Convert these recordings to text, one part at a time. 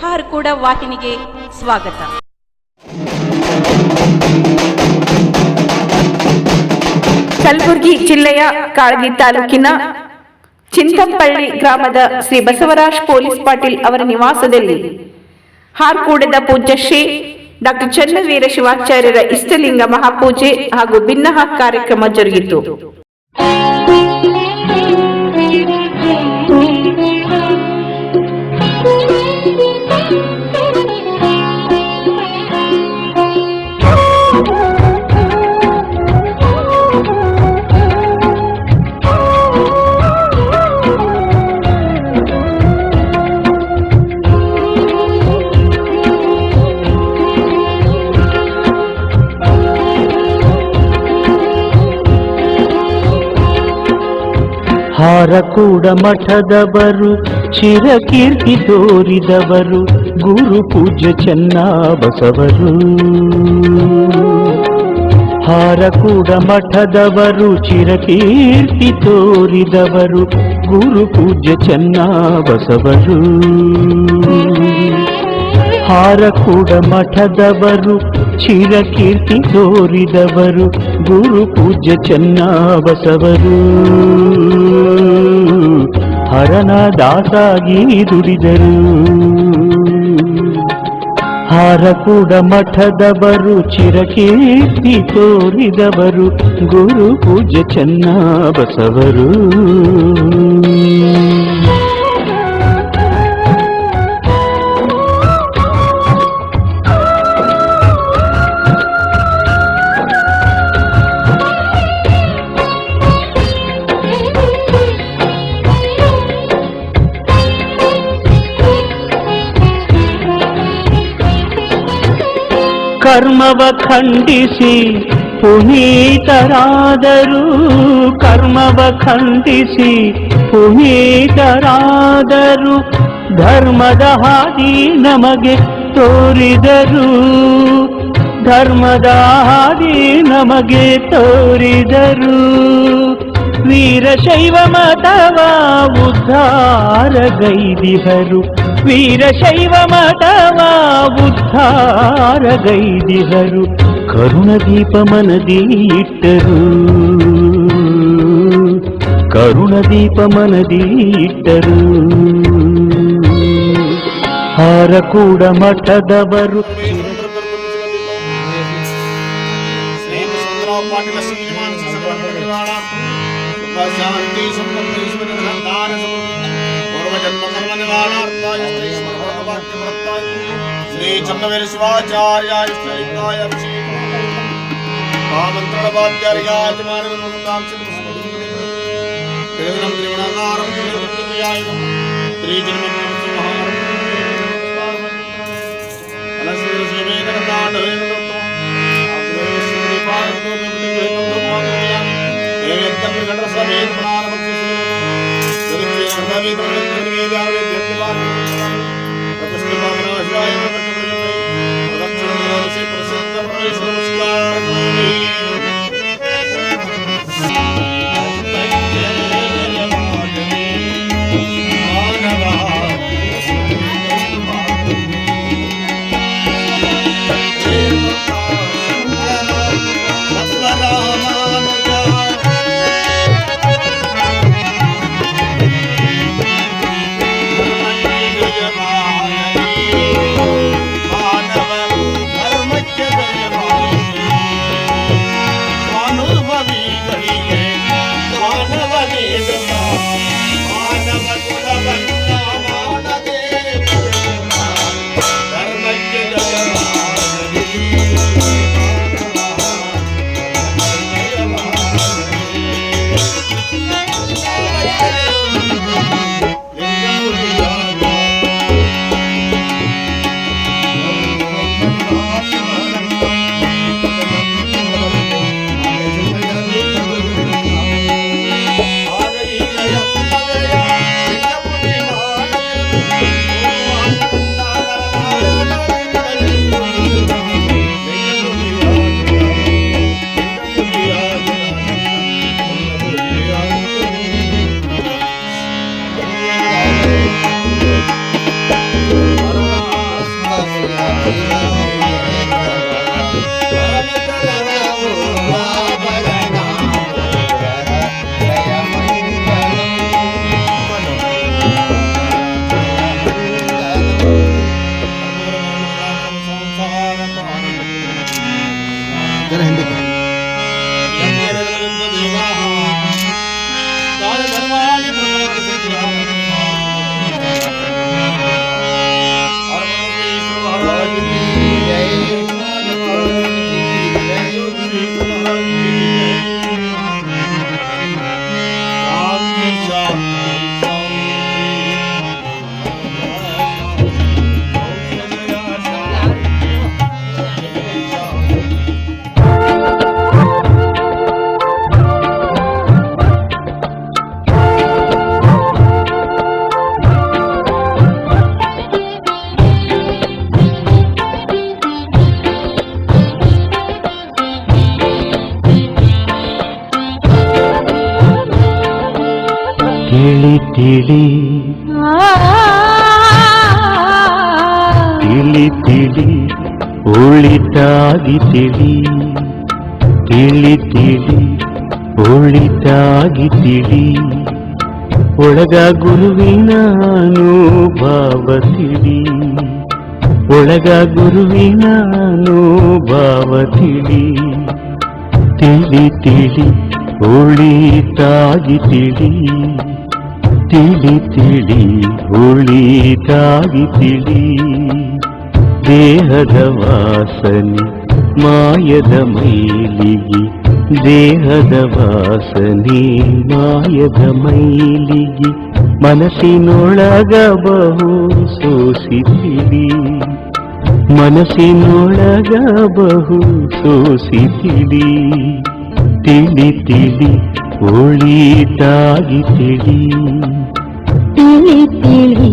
ಹಾರ್ಕೂಡ ವಾಹಿನಿಗೆ ಸ್ವಾಗತ. ಕಲಬುರಗಿ ಜಿಲ್ಲೆಯ ಕಾಳಗಿ ತಾಲೂಕಿನ ಚಿಂತಂಪಳ್ಳಿ ಗ್ರಾಮದ ಶ್ರೀ ಬಸವರಾಜ್ ಪೊಲೀಸ್ ಪಾಟೀಲ್ ಅವರ ನಿವಾಸದಲ್ಲಿ ಹಾರ್ಕೂಡದ ಪೂಜ್ಯ ಶ್ರೀ ಡಾಕ್ಟರ್ ಚನ್ನವೀರ ಶಿವಾಚಾರ್ಯರ ಇಷ್ಟಲಿಂಗ ಮಹಾಪೂಜೆ ಹಾಗೂ ಭಿನ್ನಹ ಕಾರ್ಯಕ್ರಮ ಜರುಗಿತು. ಹಾರಕೂಡ ಮಠದವರು ಚಿರಕೀರ್ತಿ ತೋರಿದವರು, ಗುರು ಪೂಜ್ಯ ಚೆನ್ನ ಬಸವರು ಹಾರಕೂಡ ಮಠದವರು ಚಿರಕೀರ್ತಿ ತೋರಿದವರು, ಗುರು ಪೂಜ್ಯ ಚೆನ್ನ ಬಸವರು ಹಾರಕೂಡ ಮಠದವರು ಚಿರಕೀರ್ತಿ ತೋರಿದವರು, ಗುರು ಪೂಜ್ಯ ಚೆನ್ನ ಬಸವರು ಹರನ ದಾಸಾಗಿ ದುಡಿದರು. ಮಠದವರು ಚಿರಕೀರ್ತಿ ತೋರಿದವರು, ಗುರು ಪೂಜ್ಯ ಚೆನ್ನ ಕರ್ಮವ ಖಂಡಿಸಿ ಪುನೀತರಾದರು. ಕರ್ಮವ ಖಂಡಿಸಿ ಪುನೀತರಾದರು. ಧರ್ಮದ ಹಾದಿ ನಮಗೆ ತೋರಿದರು. ಧರ್ಮದ ಹಾದಿ ನಮಗೆ ತೋರಿದರು. ವೀರಶೈವ ಮತವ ಉದ್ಧಾರಗೈದಿಹರು ವೀರಶೈವ ಮಠವಾ ಉದ್ಧಾರಗೈದಿಹರು ಕರುಣದೀಪ ಮನದಿ ಇಟ್ಟರು ಕರುಣದೀಪ ಮನದಿ ಇಟ್ಟರು ಹಾರ ಕೂಡ ಮಠದವರು ಶಾಂತಿ Shri ചന്ദ്രവേലി ശിവാചാര്യ ശ്രീനായ സമേതനാണ് Sri Prasanna Prasanna the Prasanna Prasanna Prasanna Prasanna ತಿಳಿ ತಿಳಿ ತಿಳಿ ಒಳಿತಾಗಿ ತಿಳಿ ತಿಳಿ ತಿಳಿ ಒಳಿತಾಗಿ ತಿಳಿ ಒಳಗ ಗುರುವಿನ ಭಾವ ತಿಳಿ ಒಳಗ ಗುರುವಿನ ಭಾವ ತಿಳಿ ತಿಳಿ ತಿಳಿ ಒಳಿತಾಗಿ ತಿಳಿ ತಿಳಿ ತಿಳಿ ಒಳಿತಾಗಿ ತಿಳಿ ದೇಹದ ವಾಸನೆ ಮಾಯದ ಮೈಲಿಗೆ ದೇಹದ ವಾಸನೆ ಮಾಯದ ಮೈಲಿಗೆ ಮನಸ್ಸಿನೊಳಗ ಬಹು ಸೋಸಿತಿಳಿ ಮನಸ್ಸಿನೊಳಗ ಬಹು ಸೋಸಿತಿಳಿ ತಿಳಿ ತಿಳಿ ஒளிதாகி திளி திளி திளி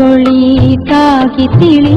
ஒளிதாகி திளி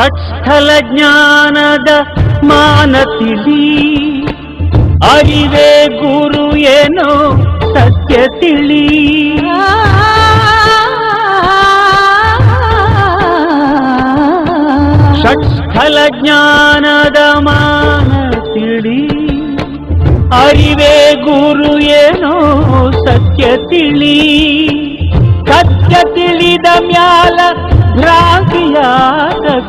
ಷಟ್ಸ್ಥಲ ಜ್ಞಾನದ ಮಾನ ತಿಳಿ ಅರಿವೇ ಗುರು ಏನೋ ಸತ್ಯ ತಿಳಿ. ಷಟ್ಸ್ಥಲ ಜ್ಞಾನದ ಮಾನ ತಿಳಿ ಅರಿವೇ ಗುರು ಏನೋ ಸತ್ಯ ತಿಳಿ. ಸತ್ಯ ತಿಳಿದ ಮ್ಯಾಲ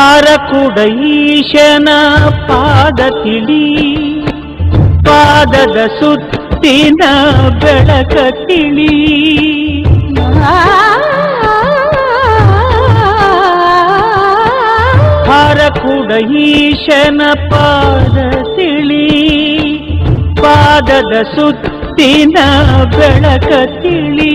ಹಾರ ಕೂಡ ಈಶನ ಪಾದ ತಿಳಿ ಪಾದದ ಸುತ್ತಿನ ಬೆಳಕ ತಿಳಿ ಹಾರ ಕೂಡ ಈಶನ ಪಾದ ತಿಳಿ ಪಾದದ ಸುತ್ತಿನ ಬೆಳಕ ತಿಳಿ